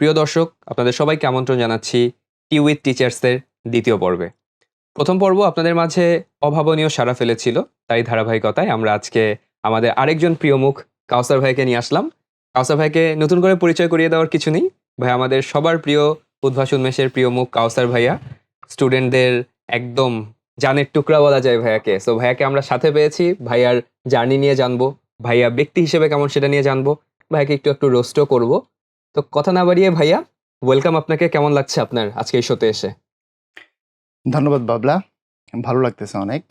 প্রিয় দর্শক, আপনাদের সবাইকে আমন্ত্রণ জানাচ্ছি টি উইথ টিচার্সের দ্বিতীয় পর্বে। প্রথম পর্ব আপনাদের মাঝে অভাবনীয় সাড়া ফেলেছিল, তাই ধারাবাহিকতায় আমরা আজকে আমাদের আরেকজন প্রিয় মুখ কাউসার ভাইকে নিয়ে আসলাম। কাউসার ভাইকে নতুন করে পরিচয় করিয়ে দেওয়ার কিছু নেই। ভাই আমাদের সবার প্রিয় উদ্ভাস উন্মেষের প্রিয় মুখ কাউসার ভাইয়া। স্টুডেন্টদের একদম জানের টুকরা বলা যায় ভাইয়াকে। সো ভাইয়াকে আমরা সাথে পেয়েছি, ভাইয়ার জার্নি নিয়ে জানব, ভাইয়া ব্যক্তি হিসেবে কেমন সেটা নিয়ে জানব, ভাইয়াকে একটু একটু রোস্টও করব। তো কথা না বাড়িয়ে ভাইয়া ওয়েলকাম আপনাকে। কেমন লাগছে আপনার আজকে এই শোতে এসে? ধন্যবাদ বাবলা ভালো লাগতেছে অনেক।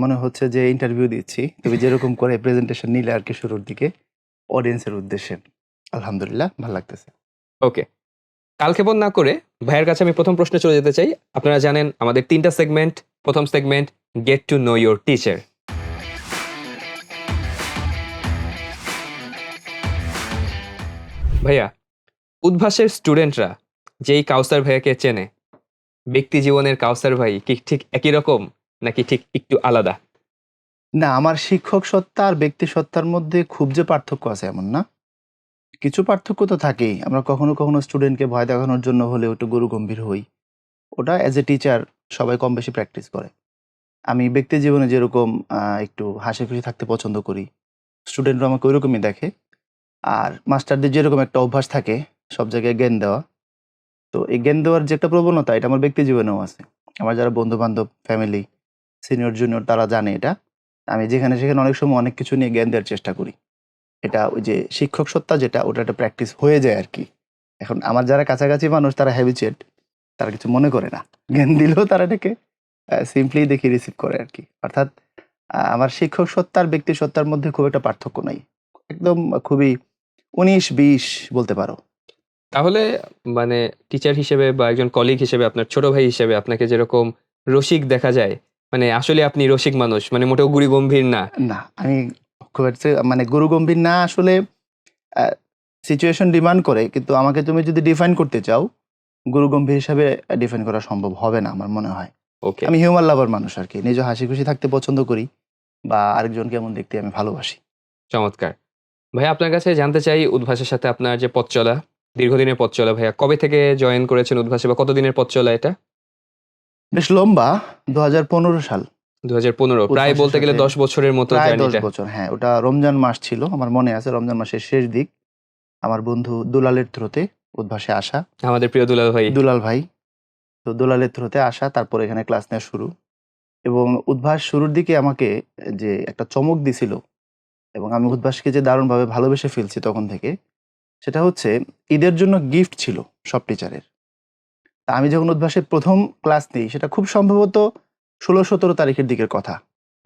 মনে হচ্ছে যে ইন্টারভিউ দিচ্ছি। তুমি যেরকম করে প্রেজেন্টেশন নিলে আর কি শুরুর দিকে অডিয়েন্সের উদ্দেশ্যে। আলহামদুলিল্লাহ ভালো লাগতেছে। ওকে কালক্ষেপণ না করে ভাইয়ের কাছে আমি প্রথম প্রশ্নে চলে যেতে চাই। আপনারা জানেন আমাদের তিনটা সেগমেন্ট প্রথম segment get to know your teacher ভাইয়া, উদ্ভাসের স্টুডেন্টরা যেই কাউসার ভাইয়াকে চেনে, ব্যক্তি জীবনের কাউসার ভাই কি ঠিক একই রকম নাকি ঠিক একটু আলাদা? না, আমার শিক্ষক সত্তা আর ব্যক্তি সত্তার মধ্যে খুব যে পার্থক্য আছে এমন না। কিছু পার্থক্য তো থাকেই। আমরা কখনো কখনো স্টুডেন্টকে ভয় দেখানোর জন্য হলেও একটু গুরু গম্ভীর হই। ওটা অ্যাজ এ টিচার সবাই কম বেশি প্র্যাকটিস করে। আমি ব্যক্তি জীবনে যেরকম একটু হাসি খুশি থাকতে পছন্দ করি স্টুডেন্টরা আমাকে ওইরকমই দেখে। আর মাস্টারদের যেরকম একটা অভ্যাস থাকে, সব জায়গায় জ্ঞান দেওয়া। তো এই জ্ঞান দেওয়ার যে একটা প্রবণতা, এটা আমার ব্যক্তি জীবনেও আছে। আমার যারা বন্ধু বান্ধব ফ্যামিলি সিনিয়র জুনিয়র তারা জানে এটা। আমি যেখানে সেখানে অনেক সময় অনেক কিছু নিয়ে জ্ঞান দেওয়ার চেষ্টা করি। এটা ওই যে শিক্ষক সত্তা যেটা, ওটা একটা প্র্যাকটিস হয়ে যায় আর কি এখন আমার যারা কাছাকাছি মানুষ, তারা হ্যাবিচুয়েট তারা কিছু মনে করে না। জ্ঞান দিলেও তারা এটাকে সিম্পলি দেখে রিসিভ করে আর কি অর্থাৎ আমার শিক্ষক সত্তার, ব্যক্তি সত্তার মধ্যে খুব একটা পার্থক্য নাই। একদম খুবই উনিশ বিশ বলতে পারো। তাহলে মানে টিচার হিসেবে বা একজন কলিগ হিসেবে আপনার ছোট ভাই হিসেবে আপনাকে যেরকম রসিক দেখা যায় মানে আসলে আপনি রসিক মানুষ মানে মোটেও গুরু গম্ভীর না। না আমি খুব একটা মানে গুরু গম্ভীর না আসলে সিচুয়েশন ডিমান্ড করে কিন্তু আমাকে তুমি যদি ডিফাইন করতে চাও গুরু গম্ভীর হিসাবে ডিফাইন করা সম্ভব হবে না আমার মনে হয়। ওকে আমি হিউমার লাভার মানুষ আর কি নিজে হাসি খুশি থাকতে পছন্দ করি বা আরেকজন কেমন দেখতে আমি ভালোবাসি। চমৎকার। ভাই আপনার কাছে জানতে চাই উদ্ভাসের সাথে আপনার যে পথ চলা দীর্ঘদিনের পথ চলা ভাইয়া কবে থেকে জয়েন করেছেন উদ্ভাসে বা কতদিনের পথ চলা এটা? বেশ লম্বা দুহাজার পনেরো সাল। দু হাজার পনেরো প্রায় বলতে গেলে দশ বছরের মতো প্রায় দশ বছর হ্যাঁ ওটা রমজান মাস ছিল আমার মনে আছে রমজান মাসের শেষ দিক। আমার বন্ধু দুলালের থ্রোতে উদ্ভাসে আসা। আমাদের প্রিয় দুলাল ভাই। দুলাল ভাই। তো দুলালের থ্রোতে আসা তারপর এখানে ক্লাস নেওয়া শুরু। এবং উদ্ভাস শুরুর দিকে আমাকে যে একটা চমক দিছিল এবং আমি উদ্ভাসকে যে দারুণভাবে ভালোবেসে ফেলছি তখন থেকে, সেটা হচ্ছে ঈদের জন্য গিফট ছিল সব টিচারের তা আমি যখন উদ্ভাসের প্রথম ক্লাস নিই, সেটা খুব সম্ভবত ষোলো সতেরো তারিখের দিকের কথা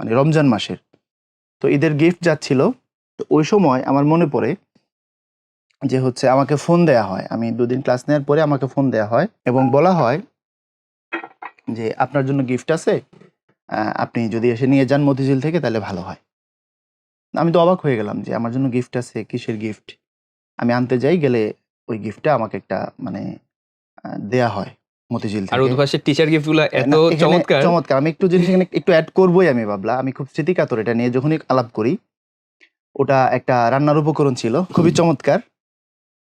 মানে রমজান মাসের। তো ঈদের গিফট যাচ্ছিল তো ওই সময় আমার মনে পড়ে যে হচ্ছে আমাকে ফোন দেয়া হয়। আমি দুদিন ক্লাস নেওয়ার পরে আমাকে ফোন দেয়া হয় এবং বলা হয় যে, আপনার জন্য গিফট আছে আপনি যদি এসে নিয়ে যান মতিঝিল থেকে, তাহলে ভালো হয়। আমি তো অবাক হয়ে গেলাম যে আমার জন্য গিফট আছে কিসের গিফট আমি আনতে যাই গেলে ওই গিফটটা আমাকে একটা মানে দেয়া হয় মতিঝিল আর উদ্ভাসের টিচার গিফটগুলো এত চমৎকার। চমৎকার। আমি একটু জিনিস এখানে একটু অ্যাড করবোই আমি ভাবলা আমি খুব স্মৃতিকাতর এটা নিয়ে যখনই আলাপ করি। ওটা একটা রান্নার উপকরণ ছিল খুবই চমৎকার।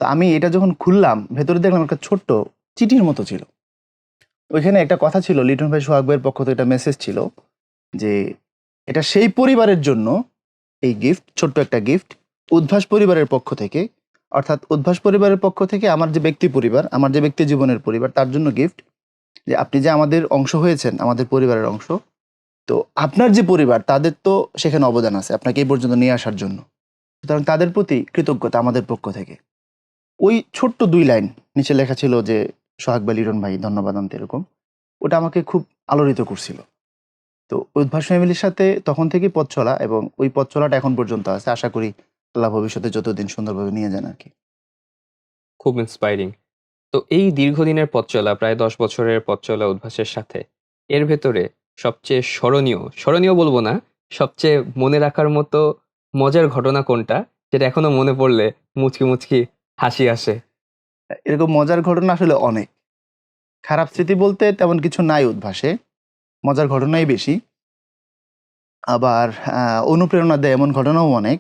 তো আমি এটা যখন খুললাম ভেতরে দেখলাম একটা ছোট্ট চিঠির মতো ছিল। ওইখানে একটা কথা ছিল লিটন ভাই সোহাগ ভাইয়ের পক্ষ থেকে একটা মেসেজ ছিল যে এটা সেই পরিবারের জন্য এই গিফট ছোট্ট একটা গিফট উদ্ভাস পরিবারের পক্ষ থেকে, অর্থাৎ উদ্ভাস পরিবারের পক্ষ থেকে আমার যে ব্যক্তি পরিবার, আমার যে ব্যক্তি জীবনের পরিবার, তার জন্য গিফট যে আপনি যে আমাদের অংশ হয়েছেন, আমাদের পরিবারের অংশ, তো আপনার যে পরিবার, তাদের তো সেখানে অবদান আছে, আপনাকে এই পর্যন্ত নিয়ে আসার জন্য। সুতরাং তাদের প্রতি কৃতজ্ঞতা আমাদের পক্ষ থেকে। ওই ছোট্ট দুই লাইন নিচে লেখা ছিল যে, সোহাগ বা লিটন ভাই, ধন্যবাদ আনতে এরকম, ওটা আমাকে খুব আলোড়িত করছিল। তো উদ্ভাস ফ্যামিলির সাথে তখন থেকেই পথ চলা এবং ওই পথ চলাটা এখন পর্যন্ত আছে। আশা করি আল্লাহ ভবিষ্যতে যতদিন সুন্দরভাবে নিয়ে যান আর কি খুব ইন্সপায়ারিং তো এই দীর্ঘদিনের পথ চলা প্রায় দশ বছরের পথ চলা উদ্ভাসের সাথে এর ভেতরে সবচেয়ে স্মরণীয় স্মরণীয় বলব না সবচেয়ে মনে রাখার মতো মজার ঘটনা কোনটা? যেটা এখনও মনে পড়লে মুচকি মুচকি হাসি আসে। এরকম মজার ঘটনা আসলে অনেক। খারাপ স্মৃতি বলতে তেমন কিছু নাই উদ্ভাসে। মজার ঘটনাই বেশি। আবার অনুপ্রেরণা দেয় এমন ঘটনাও অনেক।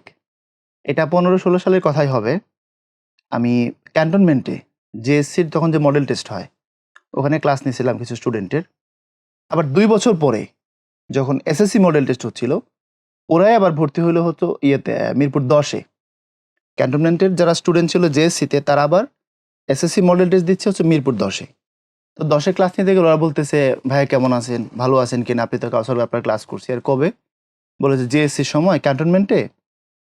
এটা পনেরো ষোলো সালের কথাই হবে। আমি ক্যান্টনমেন্টে জেএসসির তখন যে মডেল টেস্ট হয়, ওখানে ক্লাস নিয়েছিলাম কিছু স্টুডেন্টের আবার দুই বছর পরে, যখন এসএসসি মডেল টেস্ট হচ্ছিল, ওরাই আবার ভর্তি হইল হতো ইয়েতে মিরপুর দশে। ক্যান্টনমেন্টের যারা স্টুডেন্ট ছিল জেএসসিতে তারা আবার এসএসসি মডেল টেস্ট দিচ্ছে হচ্ছে মিরপুর দশে। তো দশের ক্লাস নিতে গেলে ওরা বলতেছে ভাইয়া কেমন আছেন? ভালো আছেন কিনা? আপনি তো কাউসার ব্যাপারে ক্লাস করছি। আর কবে? বলেছে জেএসসির সময় ক্যান্টনমেন্টে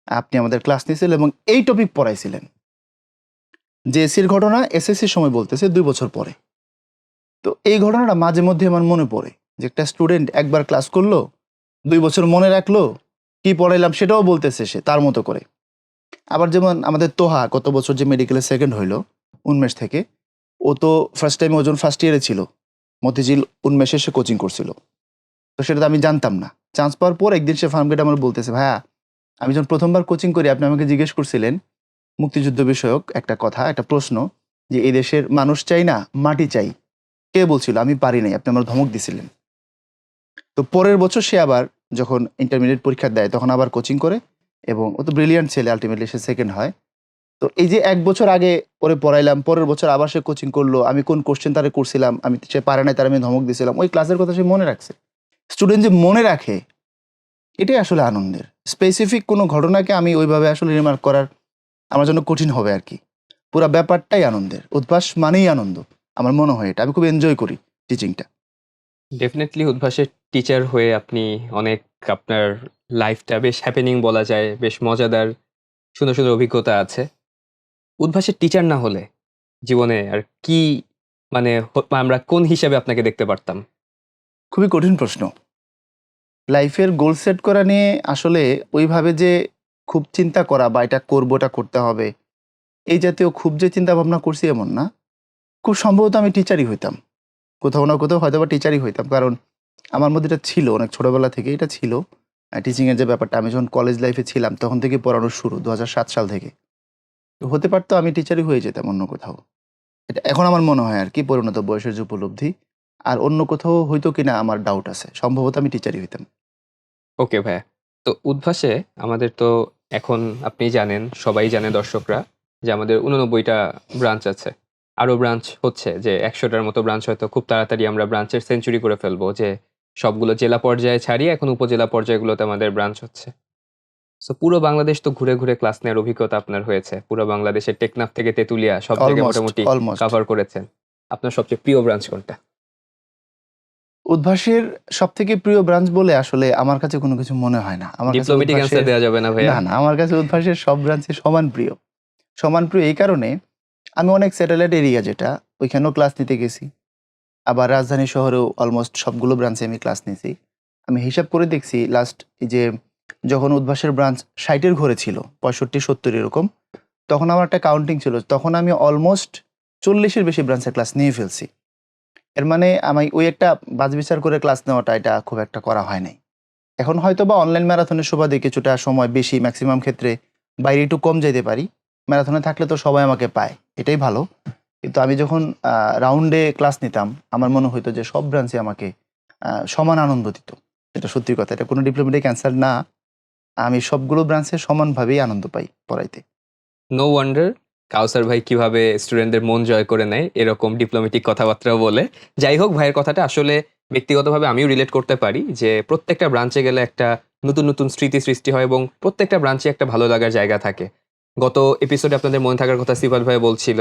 আপনি আমাদের ক্লাস নিয়েছিলেন এবং এই টপিক পড়াইছিলেন। জেএসসির ঘটনা এসএসসির সময় বলতেছে দুই বছর পরে। তো এই ঘটনাটা মাঝে মধ্যে আমার মনে পড়ে যে একটা স্টুডেন্ট একবার ক্লাস করল, দুই বছর মনে রাখল, কি পড়াইলাম সেটাও বলতেছে সে তার মতো করে। আবার যেমন আমাদের তোহা কত বছর যে মেডিকেলে সেকেন্ড হইল, উন্মেষ থেকে ও তো ফার্স্ট টাইম ওজন ফার্স্ট ইয়ারে ছিল। মতিঝিল উন্মেষে সে কোচিং করছিল। তো সেটা তো আমি জানতাম না। চান্স পাওয়ার পর একদিন সে ফার্মগেট আমার বলতেছে, ভাইয়া, আমি যখন প্রথমবার কোচিং করি, আপনি আমাকে জিজ্ঞেস করছিলেন মুক্তিযুদ্ধ বিষয়ক একটা কথা, একটা প্রশ্ন যে এই দেশের মানুষ চাই না, মাটি চাই। কে বলছিল? আমি পারি নাই, আপনি আমার ধমক দিছিলেন। তো পরের বছর সে আবার যখন ইন্টারমিডিয়েট পরীক্ষা দেয়, তখন আবার কোচিং করে এবং ও তো ব্রিলিয়ান্ট ছেলে আলটিমেটলি সে সেকেন্ড হয়। তো এই যে এক বছর আগে পরে পড়াইলাম, পরের বছর আবার সে কোচিং করল, আমি কোন কোশ্চেন তারে করছিলাম, আমি সে পারে নাই তার আমি ধমক দিছিলাম, ওই ক্লাসের কথা সে মনে রাখছে। স্টুডেন্ট যে মনে রাখে, এটাই আসলে আনন্দের। স্পেসিফিক কোনো ঘটনাকে আমি ওইভাবে আসলে রিমার্ক করার আমার জন্য কঠিন হবে আর কি। পুরো ব্যাপারটাই আনন্দের, উদ্ভাস মানেই আনন্দ, আমার মনে হয় এটা। আমি খুব এনজয় করি টিচিংটা ডেফিনেটলি উদ্ভাসের টিচার হয়ে আপনি অনেক আপনার লাইফটা বেশ হ্যাপেনিং বলা যায়, বেশ মজাদার, সুন্দর সুন্দর অভিজ্ঞতা আছে। উদ্ভাসের টিচার না হলে জীবনে আর কি মানে আমরা কোন হিসাবে আপনাকে দেখতে পারতাম? খুবই কঠিন প্রশ্ন। লাইফের গোল সেট করা নিয়ে আসলে ওইভাবে যে খুব চিন্তা করা বা এটা করব, এটা করতে হবে, এই জাতীয় খুব যে চিন্তা ভাবনা করছি এমন না। খুব সম্ভবত আমি টিচারই হইতাম। কোথাও না কোথাও হয়তো বা টিচারই হইতাম, কারণ আমার মধ্যে এটা ছিল, অনেক ছোটবেলা থেকে এটা ছিল। টিচিংয়ের যে ব্যাপারটা, আমি যখন কলেজ লাইফে ছিলাম, তখন থেকে পড়ানো শুরু, দু সাত সাল থেকে। হতে পারতো আমি টিচারই হয়ে যেতাম অন্য কোথাও। এটা এখন আমার মনে হয় আর কি, পরিণত বয়সের যে উপলব্ধি। আর অন্য কোথাও হয়তো কিনা আমার ডাউট আছে, সম্ভবত আমি টিচারই হইতাম। ওকে ভাইয়া, তো উদ্ভাসে আমাদের তো এখন আপনি জানেন, সবাই জানে দর্শকরা, যে আমাদের উননব্বইটা ব্রাঞ্চ আছে। আরও ব্রাঞ্চ হচ্ছে যে একশোটার মতো ব্রাঞ্চ হয়তো খুব তাড়াতাড়ি আমরা ব্রাঞ্চের সেঞ্চুরি করে ফেলব, যে সবগুলো জেলা পর্যায়ে ছাড়িয়ে এখন উপজেলা পর্যায়গুলোতে আমাদের ব্রাঞ্চ হচ্ছে। সো পুরো বাংলাদেশ তো ঘুরে ঘুরে ক্লাস নেওয়ার অভিজ্ঞতা আপনার হয়েছে। পুরো বাংলাদেশের টেকনাফ থেকে তেতুলিয়া সব জায়গায় মোটামুটি কভার করেছেন। আপনার সবচেয়ে প্রিয় ব্রাঞ্চ কোনটা? উদ্ভাসের সব থেকে প্রিয় ব্রাঞ্চ বলে আসলে আমার কাছে কোনো কিছু মনে হয় না। আমার কাছে ডিপ্লোমেটিক অ্যান্সার দেওয়া যাবে না ভাইয়া। না না আমার কাছে উদ্ভাসের সব ব্রাঞ্চে সমান প্রিয়। সমান প্রিয় এই কারণে আমি অনেক স্যাটেলাইট এরিয়া যেটা ওইখানেও ক্লাস নিতে গেছি। আবার রাজধানী শহরেও অলমোস্ট সবগুলো ব্রাঞ্চে আমি ক্লাস নিয়েছি। আমি হিসাব করে দেখছি লাস্ট এই যে যখন উদ্ভাসের ব্রাঞ্চ ষাটের ঘরে ছিল, পঁয়ষট্টি, সত্তর এরকম, তখন আমার একটা কাউন্টিং ছিল, তখন আমি অলমোস্ট চল্লিশের বেশি ব্রাঞ্চের ক্লাস নিয়ে ফেলছি। এর মানে আমি ওই একটা বাজ বিচার করে ক্লাস নেওয়াটা এটা খুব একটা করা হয় নাই। এখন হয়তো বা অনলাইন ম্যারাথনের সুবাদে কিছুটা সময় বেশি ম্যাক্সিমাম ক্ষেত্রে বাইরে একটু কম যেতে পারি। ম্যারাথনে থাকলে তো সবাই আমাকে পায়, এটাই ভালো। কিন্তু আমি যখন রাউন্ডে ক্লাস নিতাম, আমার মনে হতো যে সব ব্রাঞ্চে আমাকে সমান আনন্দ দিত। এটা সত্যি কথা, এটা কোনো ডিপ্লোমেটিক অ্যান্সার না। আমি সবগুলো ব্রাঞ্চে সমানভাবেই আনন্দ পাই পড়াইতে। নো ওয়ান্ডার কাউসার ভাই কীভাবে স্টুডেন্টদের মন জয় করে নেয়, এরকম ডিপ্লোমেটিক কথাবার্তা বলে। যাই হোক ভাইয়ের কথাটা আসলে ব্যক্তিগতভাবে আমিও রিলেট করতে পারি যে প্রত্যেকটা ব্রাঞ্চে গেলে একটা নতুন নতুন স্মৃতি সৃষ্টি হয় এবং প্রত্যেকটা ব্রাঞ্চে একটা ভালো লাগার জায়গা থাকে। গত এপিসোডে আপনাদের মনে থাকার কথা সিফাত ভাই বলছিল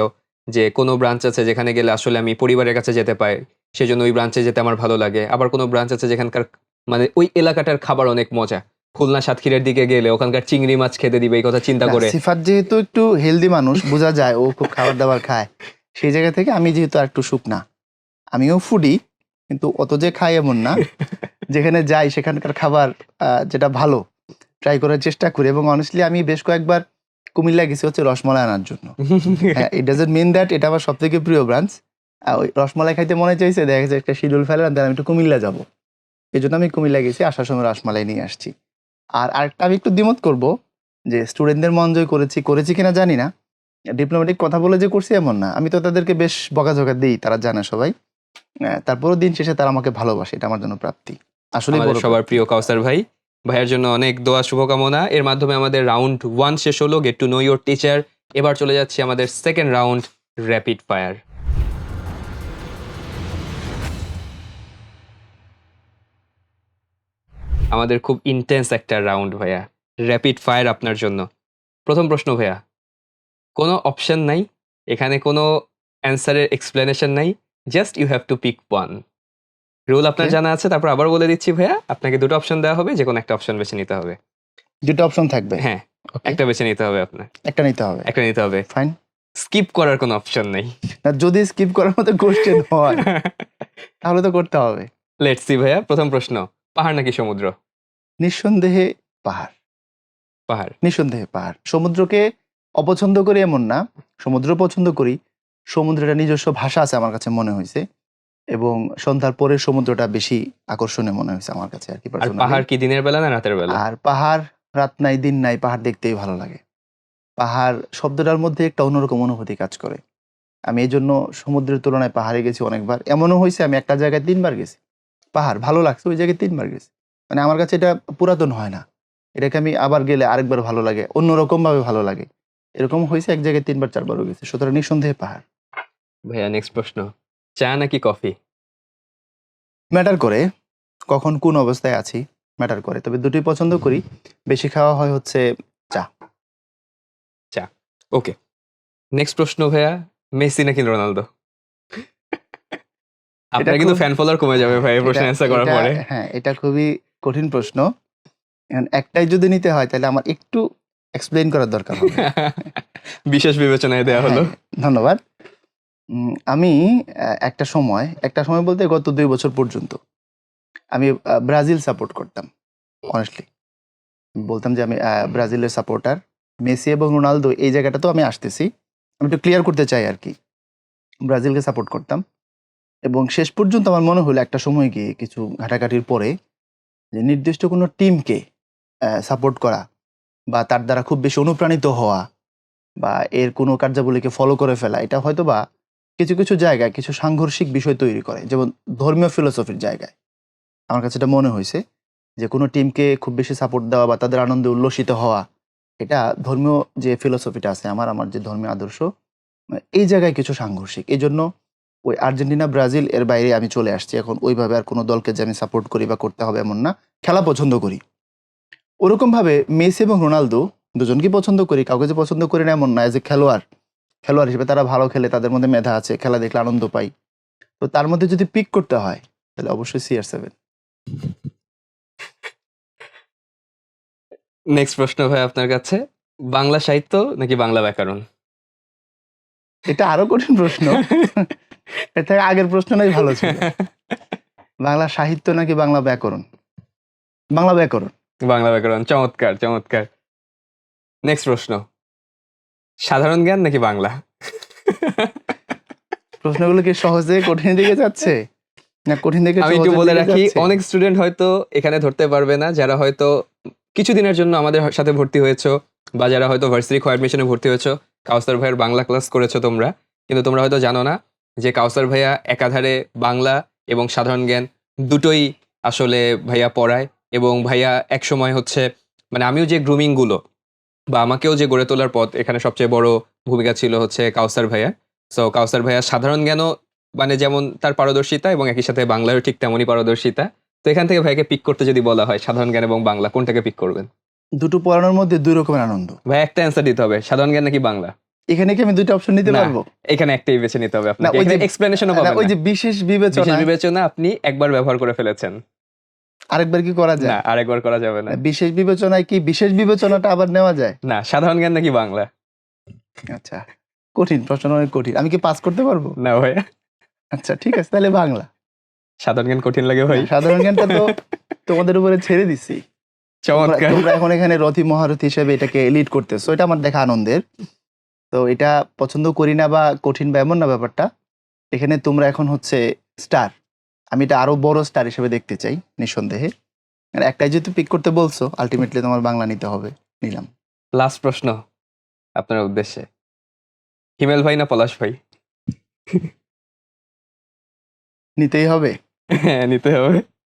যে কোনো ব্রাঞ্চ আছে যেখানে গেলে আসলে আমি পরিবারের কাছে যেতে পাই, সেজন্য ওই ব্রাঞ্চে যেতে আমার ভালো লাগে। আবার কোনো ব্রাঞ্চ আছে যেখানকার মানে ওই এলাকাটার খাবার অনেক মজা। খুলনা সাতক্ষীরের দিকে গেলে ওখানকার চিংড়ি মাছ খেতে দিবে এই কথা চিন্তা করে। সিফাত যেহেতু একটু হেলদি মানুষ বোঝা যায় ও খুব খাবার দাবার খায়। সেই জায়গা থেকে আমি যেহেতু আর একটু শুকনা আমিও ফুডি কিন্তু অত যে খাই এমন না। যেখানে যাই সেখানকার খাবার যেটা ভালো ট্রাই করার চেষ্টা করি এবং অনেস্টলি আমি বেশ কয়েকবার কুমিল্লা গেছি হচ্ছে রসমালাই আনার জন্য। ইট ডাজেন্ট মিন দ্যাট এটা আমার সব থেকে প্রিয় ব্রাঞ্চ ওই রসমালাই খাইতে মনে চাইছে দেখা যাচ্ছে একটা শিডিউল ফেলে দেন আমি একটু কুমিল্লা যাব। এই জন্য আমি কুমিল্লা গেছি আসার সময় রসমালাই নিয়ে আসছি। আর আরেকটা আমি একটু দ্বিমত করব যে স্টুডেন্টদের মন জয় করেছি করেছি কিনা জানি না। ডিপ্লোমেটিক কথা বলে যে করছি এমন না। আমি তো তাদেরকে বেশ বকাঝকা দিই তারা জানে সবাই। আহ, তারপরও দিন শেষে তারা আমাকে ভালোবাসে এটা আমার জন্য প্রাপ্তি। আসলে সবার প্রিয় কাউসার ভাই। ভাইয়ের জন্য অনেক দোয়া শুভকামনা। এর মাধ্যমে আমাদের রাউন্ড ওয়ান শেষ হলো। Get to know your teacher এবার চলে যাচ্ছি আমাদের সেকেন্ড রাউন্ড র্যাপিড ফায়ার আমাদের খুব ইন্টেন্স একটা রাউন্ড ভাইয়া। র্যাপিড ফায়ার আপনার জন্য। প্রথম প্রশ্ন ভাইয়া কোনো অপশন নাই? এখানে কোনো অ্যান্সারের এক্সপ্লেনেশন নাই? Just you have to pick one rule আপনার জানা আছে তারপর আবার বলে দিচ্ছি ভাইয়া আপনাকে দুটো অপশন দেওয়া হবে যে কোনো একটা অপশন বেছে নিতে হবে। দুটো অপশন থাকবে? হ্যাঁ একটা বেছে নিতে হবে আপনার। একটা নিতে হবে? একটা নিতে হবে। ফাইন স্কিপ করার কোনো অপশন নেই। না যদি স্কিপ করার মতো কোশ্চেন হয় তাহলে তো করতে হবে। লেটস সি ভাইয়া প্রথম প্রশ্ন। পাহাড় নাকি সমুদ্র? নিঃসন্দেহে পাহাড়। পাহাড়। নিঃসন্দেহে পাহাড়। সমুদ্রকে অপছন্দ করি এমন না। সমুদ্র পছন্দ করি। সমুদ্রের একটা নিজস্ব ভাষা আছে আমার কাছে মনে হয়েছে। এবং সন্ধ্যার পরে সমুদ্রটা বেশি আকর্ষণীয় মনে হয়েছে আমার কাছে আর কি পাহাড় কি দিনের বেলা না রাতের বেলা? আর পাহাড় রাত নাই দিন নাই পাহাড় দেখতেই ভালো লাগে। পাহাড় শব্দটার মধ্যে একটা অন্যরকম অনুভূতি কাজ করে। আমি এই জন্য সমুদ্রের তুলনায় পাহাড়ে গেছি অনেকবার। এমনও হয়েছে আমি একটা জায়গায় তিনবার গেছি। পাহাড় ভালো লাগছে ওই জায়গায় তিনবার গেছি। মানে আমার কাছে এটা পুরাতন হয় না। এটাকে আমি আবার গেলে আরেকবার ভালো লাগে অন্যরকম ভাবে ভালো লাগে। এরকম হয়েছে এক জায়গায় তিনবার চারবারও গেছে। সুতরাং নিঃসন্দেহে পাহাড়। ভাইয়া নেক্সট প্রশ্ন। চা নাকি কফি? ম্যাটার করে। কখন কোন অবস্থায় আছি ম্যাটার করে। তবে দুটোই পছন্দ করি। বেশি খাওয়া হয় হচ্ছে চা। চা। ওকে। নেক্সট প্রশ্ন ভাইয়া মেসি নাকি রোনালদো? আপনার কিন্তু ফ্যান ফলোয়ার কমে যাবে ভাই প্রশ্ন এটা- অ্যান্সার করার পরে। হ্যাঁ এটা খুবই কঠিন প্রশ্ন। একটাই যদি নিতে হয় তাহলে আমার একটু এক্সপ্লেইন করার দরকার হবে। বিশেষ বিবেচনায় দেওয়া হলো। হ্যাঁ, ধন্যবাদ। আমি একটা সময় একটা সময় বলতে গত দুই বছর পর্যন্ত আমি ব্রাজিল সাপোর্ট করতাম অনেস্টলি বলতাম যে আমি ব্রাজিলের সাপোর্টার মেসি এবং রোনালদো এই জায়গাটা তো আমি আসতেছি। আমি একটু ক্লিয়ার করতে চাই আর কি। ব্রাজিলকে সাপোর্ট করতাম। এবং শেষ পর্যন্ত আমার মনে হলো একটা সময় গিয়ে কিছু ঘাটাঘাটির পরে যে নির্দিষ্ট কোনো টিমকে সাপোর্ট করা বা তার দ্বারা খুব বেশি অনুপ্রাণিত হওয়া বা এর কোনো কার্যাবলীকে ফলো করে ফেলা, এটা হয়তো বা কিছু কিছু জায়গায় কিছু সাংঘর্ষিক বিষয় তৈরি করে, যেমন ধর্মীয় ফিলোসফির জায়গায়। আমার কাছে এটা মনে হয়েছে যে কোনো টিমকে খুব বেশি সাপোর্ট দেওয়া বা তাদের আনন্দে উল্লসিত হওয়া, এটা ধর্মীয় যে ফিলোসফিটা আছে, আমার আমার যে ধর্মীয় আদর্শ, এই জায়গায় কিছু সাংঘর্ষিক। এই জন্য ওই আর্জেন্টিনা ব্রাজিল এর বাইরে আমি চলে আসছি। এখন ওইভাবে আর কোনো দলকে যে আমি সাপোর্ট করি বা করতে হবে এমন না। খেলা পছন্দ করি। ওরকমভাবে মেসি এবং রোনালদো দুজনকে পছন্দ করি কাউকে যে পছন্দ করি না এমন না। এজ এ খেলোয়াড় খেলোয়াড় হিসেবে তারা ভালো খেলে তাদের মধ্যে মেধা আছে খেলা দেখলে আনন্দ পাই। তো তার মধ্যে যদি পিক করতে হয় তাহলে অবশ্যই সিআর সেভেন নেক্সট প্রশ্ন ভাই আপনার কাছে বাংলা সাহিত্য নাকি বাংলা ব্যাকরণ? এটা আরও কঠিন প্রশ্ন। এর থেকে আগের প্রশ্নটাই ভালো ছিল। বাংলা সাহিত্য নাকি বাংলা ব্যাকরণ? বাংলা ব্যাকরণ। বাংলা ব্যাকরণ চমৎকার চমৎকার। নেক্সট প্রশ্ন। সাধারণ জ্ঞান নাকি বাংলা? প্রশ্নগুলো কি সহজে কঠিন দিকে যাচ্ছে? না কঠিন দিকে আমি একটু বলে রাখি অনেক স্টুডেন্ট হয়তো এখানে ধরতে পারবে না যারা হয়তো কিছুদিনের জন্য আমাদের সাথে ভর্তি হয়েছো বা যারা হয়তো ভার্সিটি কো অ্যাডমিশনে ভর্তি হয়েছো কাউসার ভাইয়ের বাংলা ক্লাস করেছ তোমরা কিন্তু তোমরা হয়তো জানো না। যে কাউসার ভাইয়া একাধারে বাংলা এবং সাধারণ জ্ঞান দুটোই আসলে ভাইয়া পড়ায় এবং ভাইয়া এক সময় হচ্ছে মানে আমিও যে গ্রুমিংগুলো বা আমাকেও যে গড়ে তোলার পথ এখানে সবচেয়ে বড় ভূমিকা ছিল হচ্ছে কাউসার ভাইয়া। সো কাউসার ভাইয়া সাধারণ জ্ঞানও মানে যেমন তার পারদর্শিতা এবং একই সাথে বাংলারও ঠিক তেমনই পারদর্শিতা। তো এখান থেকে ভাইকে পিক করতে যদি বলা হয় সাধারণ জ্ঞান এবং বাংলা কোনটাকে পিক করবেন? দুটো পড়ানোর মধ্যে দুই রকমের আনন্দ। ভাই একটা অ্যান্সার দিতে হবে সাধারণ জ্ঞান নাকি বাংলা? এখানে কি আমি দুটো অপশন নিতে পারব? এখানে একটাই বেছে নিতে হবে আপনাকে। ওই যে- এক্সপ্লেনেশনও পাবেন ওই যে বিশেষ বিবেচনা বিশেষ বিবেচনা আপনি একবার ব্যবহার করে ফেলেছেন। আরেকবার কি করা যায়? না আরেকবার করা যাবে না। বিশেষ বিবেচনায় কি বিশেষ বিবেচনাটা আবার নেওয়া যায়? না সাধারণ জ্ঞান নাকি বাংলা? আচ্ছা কঠিন প্রশ্ন অনেক কঠিন। আমি কি পাস করতে পারব? না ভাই। আচ্ছা ঠিক আছে তাহলে বাংলা। সাধারণ জ্ঞান কঠিন লাগে ভাই। সাধারণ জ্ঞানটা তো তোমাদের উপরে ছেড়ে দিচ্ছি তোমরা চমৎকার। তোমরা এখন এখানে রথি মহারথী হিসেবে এটাকে লিড করতেছো। এটা আমার দেখা আনন্দের। তো এটা পছন্দ করি না বা কঠিন বা এমন না ব্যাপারটা। এখানে তোমরা এখন হচ্ছে স্টার আমি এটা আরও বড় স্টার হিসেবে দেখতে চাই নিঃসন্দেহে। একটাই যেহেতু পিক করতে বলছো আলটিমেটলি তোমার বাংলা নিতে হবে। নিলাম। লাস্ট প্রশ্ন আপনার উদ্দেশ্যে। হিমেল ভাই না পলাশ ভাই? নিতেই হবে। হ্যাঁ নিতে হবে।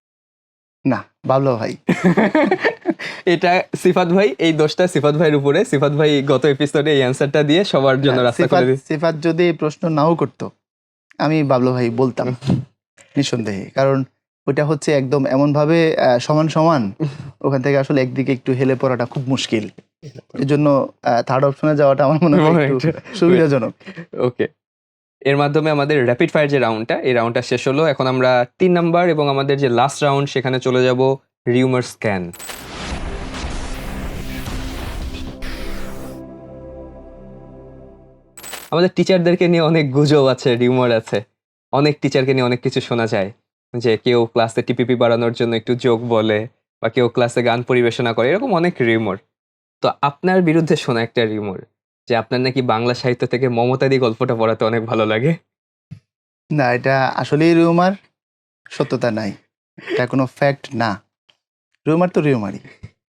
না বাবলা ভাই। এটা সিফাত ভাই এই দোষটা সিফাত ভাইয়ের উপরে। সিফাত ভাই গত এপিসোডে এই অ্যান্সারটা দিয়ে সবার জন্য রাস্তা সিফাত করে দিচ্ছে সিফাত যদি এই প্রশ্ন নাও করতো আমি বাবলু ভাই বলতাম নিঃসন্দেহে। কারণ ওইটা হচ্ছে একদম এমন ভাবে আহ, সমান সমান ওখান থেকে আসলে একদিকে একটু হেলে পড়াটা খুব মুশকিল। এই জন্য থার্ড অপশনে যাওয়াটা আমার মনে হয় সুবিধাজনক। ওকে এর মাধ্যমে আমাদের র্যাপিড ফায়ার যে রাউন্ডটা এই রাউন্ডটা শেষ হলো। এখন আমরা তিন নাম্বার এবং আমাদের যে লাস্ট রাউন্ড সেখানে চলে যাব রিউমার স্ক্যান আমাদের টিচারদেরকে নিয়ে অনেক গুজব আছে রিউমার আছে। অনেক টিচারকে নিয়ে অনেক কিছু শোনা যায়। যে কেউ ক্লাসে টিপিপি বাড়ানোর জন্য একটু যোগ বলে বা কেউ ক্লাসে গান পরিবেশনা করে, এরকম অনেক রিউমার তো আপনার বিরুদ্ধে শোনা একটা রিউমার যে আপনার নাকি বাংলা সাহিত্য থেকে মমতাদি গল্পটা পড়াতে অনেক ভালো লাগে। না এটা আসলেই রিউমার সত্যতা নাই। এটা কোনো ফ্যাক্ট না। রিউমার তো রিউমারই।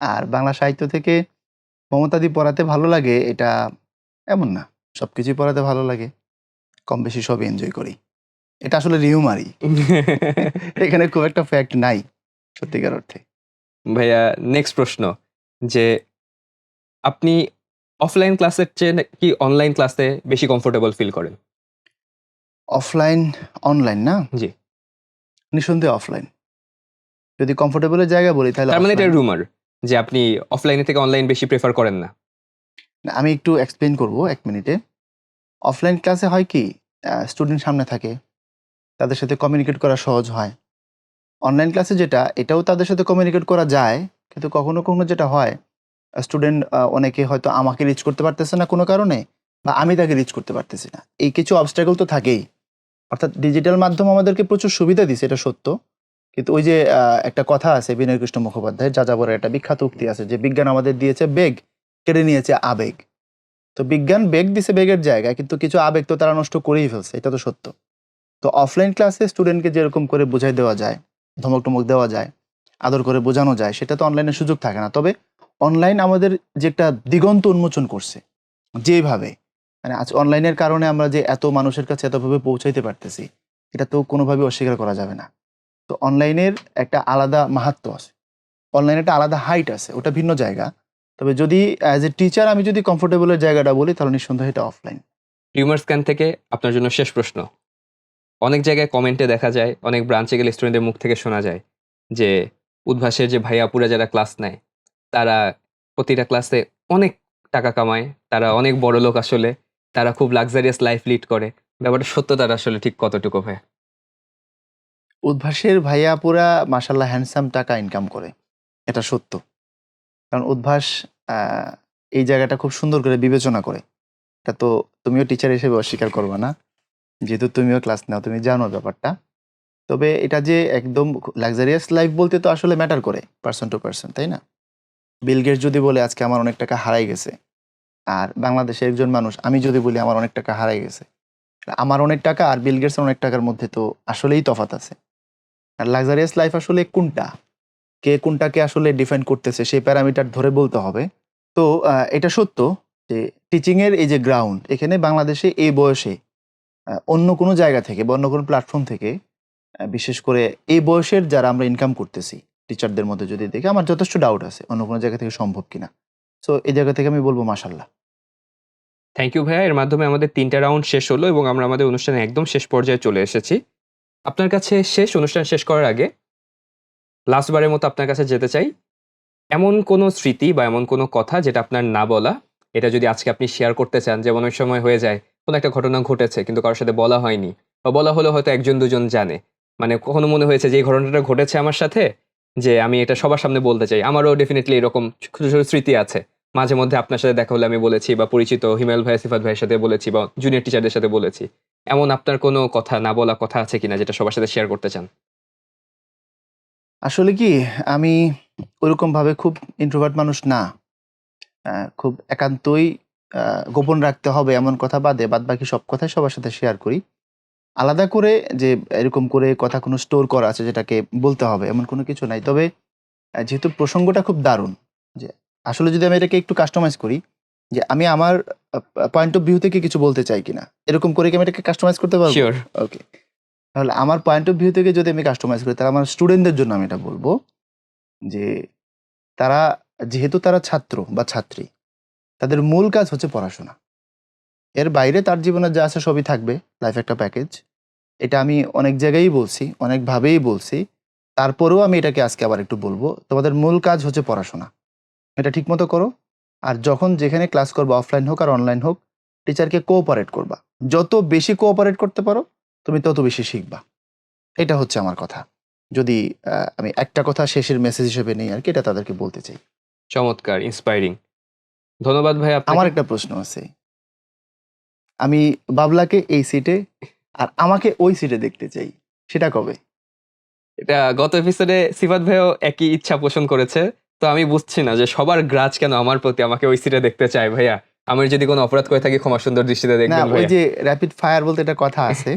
আর বাংলা সাহিত্য থেকে মমতাদি পড়াতে ভালো লাগে এটা এমন না। সব কিছুই পড়াতে ভালো লাগে। কম বেশি সব এনজয় করি। এটা আসলে রিউমারই। এখানে খুব একটা ফ্যাক্ট নাই সত্যিকার অর্থে। ভাইয়া নেক্সট প্রশ্ন। যে আপনি অফলাইন ক্লাসের চেয়ে কি অনলাইন ক্লাসে বেশি কমফোর্টেবল ফিল করেন? অফলাইন অনলাইন না? জি। নিঃসন্দেহে অফলাইন যদি কমফোর্টেবলের জায়গা বলি তাহলে তার মানে এটা রুমার যে আপনি অফলাইনে থেকে অনলাইন বেশি প্রেফার করেন না। না, আমি একটু এক্সপ্লেন করব এক মিনিটে অফলাইন ক্লাসে হয় কি স্টুডেন্ট সামনে থাকে তাদের সাথে কমিউনিকেট করা সহজ হয়। অনলাইন ক্লাসে যেটা এটাও তাদের সাথে কমিউনিকেট করা যায় কিন্তু কখনো কখনো যেটা হয় স্টুডেন্ট অনেকে হয়তো আমাকে রিচ করতে পারতেছে না কোনো কারণে বা আমি তাকে রিচ করতে পারতেছি না। এই কিছু অবস্ট্রাগল তো থাকেই। অর্থাৎ ডিজিটাল মাধ্যম আমাদেরকে প্রচুর সুবিধা দিছে, এটা সত্য। কিন্তু ওই যে একটা কথা আছে বিনয় কৃষ্ণ মুখোপাধ্যায় যাযাবরের একটা বিখ্যাত উক্তি আছে যে বিজ্ঞান আমাদের দিয়েছে বেগ, কেড়ে নিয়েছে আবেগ। তো বিজ্ঞান বেগ দিছে বেগের জায়গায়, কিন্তু কিছু আবেগ তো তারা নষ্ট করেই ফেলছে, এটা তো সত্য। তো অফলাইন ক্লাসে স্টুডেন্টকে যেরকম করে বোঝাই দেওয়া যায় ধমক টমক দেওয়া যায়, আদর করে বোঝানো যায়, সেটা তো অনলাইনে সুযোগ থাকে না। তবে অনলাইন আমাদের যে একটা দিগন্ত উন্মোচন করছে, যেভাবে মানে আজ অনলাইনের কারণে আমরা যে এত মানুষের কাছে এতভাবে পৌঁছাইতে পারতেছি, এটা তো কোনোভাবে অস্বীকার করা যাবে না। তো অনলাইনের একটা আলাদা মাহাত্ম আছে। অনলাইনে একটা আলাদা হাইট আছে, ওটা ভিন্ন জায়গা। তবে যদি অ্যাজ এ টিচার আমি যদি কমফোর্টেবলের জায়গাটা বলি, তাহলে নিঃসন্দেহে এটা অফলাইন রিউমার স্ক্যান থেকে আপনার জন্য শেষ প্রশ্ন। অনেক জায়গায় কমেন্টে দেখা যায়, অনেক ব্রাঞ্চে গেলে স্টুডেন্টদের মুখ থেকে শোনা যায় যে, উদ্ভাসের যে ভাইয়াপুরা যারা ক্লাস নেয় তারা প্রতিটা ক্লাসে অনেক টাকা কামায়, তারা অনেক বড় লোক আসলে, তারা খুব লাক্সারিয়াস লাইফ লিড করে। ব্যাপারটা সত্যতার আসলে ঠিক কতটুকু ভাই উদ্ভাসের ভাইয়া পুরা মাসাল্লাহ হ্যান্ডসাম টাকা ইনকাম করে, এটা সত্য। কারণ উদ্ভাস এই জায়গাটা খুব সুন্দর করে বিবেচনা করে। এটা তো তুমিও টিচার হিসেবে অস্বীকার করবে না, যেহেতু তুমিও ক্লাস নাও, তুমি জানো ব্যাপারটা। তবে এটা যে একদম লাক্সারিয়াস লাইফ বলতে তো আসলে ম্যাটার করে পার্সন টু পার্সন তাই না? বিল গেটস যদি বলে, আজকে আমার অনেক টাকা হারাই গেছে। আর বাংলাদেশের একজন মানুষ, আমি যদি বলি আমার অনেক টাকা হারাই গেছে। আমার অনেক টাকা আর বিল অনেক টাকার মধ্যে তো আসলেই তফাত আছে। আর লাক্সারিয়াস লাইফ আসলে কোনটা? কে কোনটাকে আসলে ডিফাইন করতেছে, সেই প্যারামিটার ধরে বলতে হবে। তো এটা সত্য যে টিচিংয়ের এই যে গ্রাউন্ড, এখানে বাংলাদেশে এই বয়সে অন্য কোনো জায়গা থেকে বা অন্য কোনো প্ল্যাটফর্ম থেকে বিশেষ করে এই বয়সের যারা আমরা ইনকাম করতেছি টিচারদের মধ্যে যদি দেখি, আমার যথেষ্ট ডাউট আছে অন্য কোনো জায়গা থেকে সম্ভব কিনা। সো এই জায়গা থেকে আমি বলব মাসাল্লাহ থ্যাংক ইউ ভাইয়া, এর মাধ্যমে আমাদের তিনটা রাউন্ড শেষ হলো এবং আমরা আমাদের অনুষ্ঠানে একদম শেষ পর্যায়ে চলে এসেছি। আপনার কাছে শেষ, অনুষ্ঠান শেষ করার আগে লাস্টবারের মতো আপনার কাছে যেতে চাই। এমন কোনো স্মৃতি বা এমন কোনো কথা যেটা আপনার না বলা, এটা যদি আজকে আপনি শেয়ার করতে চান, যেমন ওই সময় হয়ে যায়, কোনো একটা ঘটনা ঘটেছে, কিন্তু কারোর সাথে বলা হয়নি, বা বলা হলেও হয়তো একজন দুজন জানে। মানে কখনো মনে হয়েছে যে এই ঘটনাটা ঘটেছে আমার সাথে যে আমি এটা সবার সামনে বলতে চাই। আমারও ডেফিনেটলি এরকম ছোট ছোট স্মৃতি আছে। মাঝে মধ্যে আপনার সাথে দেখা হলে আমি বলেছি বা পরিচিত হিমেল ভাই সিফাত ভাইয়ের সাথে বলেছি বা জুনিয়র টিচারদের সাথে বলেছি। এমন আপনার কোনো কথা, না বলা কথা আছে কিনা যেটা সবার সাথে শেয়ার করতে চান? আসলে কি, আমি ওরকম ভাবে খুব ইন্ট্রোভার্ট মানুষ না। খুব একান্তই গোপন রাখতে হবে এমন কথা বাদে বাদ বাকি সব কথাই সবার সাথে শেয়ার করি। আলাদা করে যে এরকম করে কথা কোনো স্টোর করা আছে যেটাকে বলতে হবে এমন কোনো কিছু নাই। তবে যেহেতু প্রসঙ্গটা খুব দারুণ যে আসলে যদি আমি এটাকে একটু কাস্টমাইজ করি যে আমি আমার পয়েন্ট অফ ভিউ থেকে কিছু বলতে চাই কিনা এরকম করে কি আমি এটাকে কাস্টমাইজ করতে পারব? ওকে তাহলে আমার পয়েন্ট অফ ভিউ থেকে যদি আমি কাস্টমাইজ করি তাহলে আমার স্টুডেন্টদের জন্য আমি এটা বলব যে তারা যেহেতু তারা ছাত্র বা ছাত্রী তাদের মূল কাজ হচ্ছে পড়াশোনা। এর বাইরে তার জীবনে যা আছে সবই থাকবে লাইফ একটা প্যাকেজ এটা আমি অনেক জায়গায়ই বলছি অনেকভাবেই বলছি। তারপরেও আমি এটাকে আজকে আবার একটু বলব। তোমাদের মূল কাজ হচ্ছে পড়াশোনা। এটা ঠিকমতো করো। আর যখন যেখানে ক্লাস করবা অফলাইন হোক আর অনলাইন হোক টিচারকে কোঅপারেট করবা। যত বেশি কোঅপারেট করতে পারো তুমি তত বেশি শিখবা। এটা হচ্ছে আমার কথা। যদি আমি একটা কথা শেষের মেসেজ হিসেবে নেই আর কি এটা তাদেরকে বলতে চাই। চমৎকার ইন্সপায়ারিং ধন্যবাদ ভাই আমার একটা প্রশ্ন আছে। আমি বাবলাকে এই সিটে আর আমাকে ওই সিটে দেখতে চাই সেটা কবে? এটা গত এপিসোডে সিফাত ভাইও একই ইচ্ছা পোষণ করেছে। তো আমি বুঝছি না যে সবার গ্রাজ কেন আমার প্রতি আমাকে ওই সিটে দেখতে চায় ভাইয়া? আমি যদি কোনো অপরাধ করে থাকি ক্ষমা সুন্দর দৃষ্টিতে দেখবেন ওই যে র্যাপিড ফায়ার বলতে একটা কথা আছে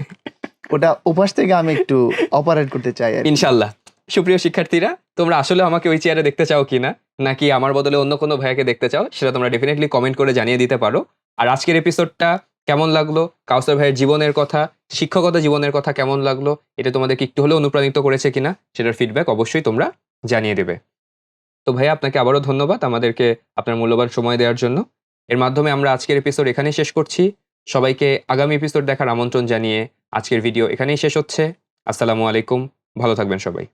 ওটা উপাস থেকে আমি একটু অপারেট করতে চাই ইনশাল্লাহ। সুপ্রিয় শিক্ষার্থীরা তোমরা আসলে আমাকে ওই চেয়ারে দেখতে চাও কিনা? নাকি আমার বদলে অন্য কোনো ভাইয়াকে দেখতে চাও? সেটা তোমরা ডেফিনেটলি কমেন্ট করে জানিয়ে দিতে পারো। আর আজকের এপিসোডটা কেমন লাগল? কাউসার ভাইয়ের জীবনের কথা, শিক্ষকতা জীবনের কথা কেমন লাগল? এটা তোমাদেরকে একটু হলেও অনুপ্রাণিত করেছে কিনা, সেটার ফিডব্যাক অবশ্যই তোমরা জানিয়ে দেবে। তো ভাইয়া, আপনাকে আবারও ধন্যবাদ আমাদেরকে আপনার মূল্যবান সময় দেওয়ার জন্য। এর মাধ্যমে আমরা আজকের এপিসোড এখানেই শেষ করছি। সবাইকে আগামী এপিসোড দেখার আমন্ত্রণ জানিয়ে আজকের ভিডিও এখানেই শেষ হচ্ছে। আসসালামু আলাইকুম। ভালো থাকবেন সবাই।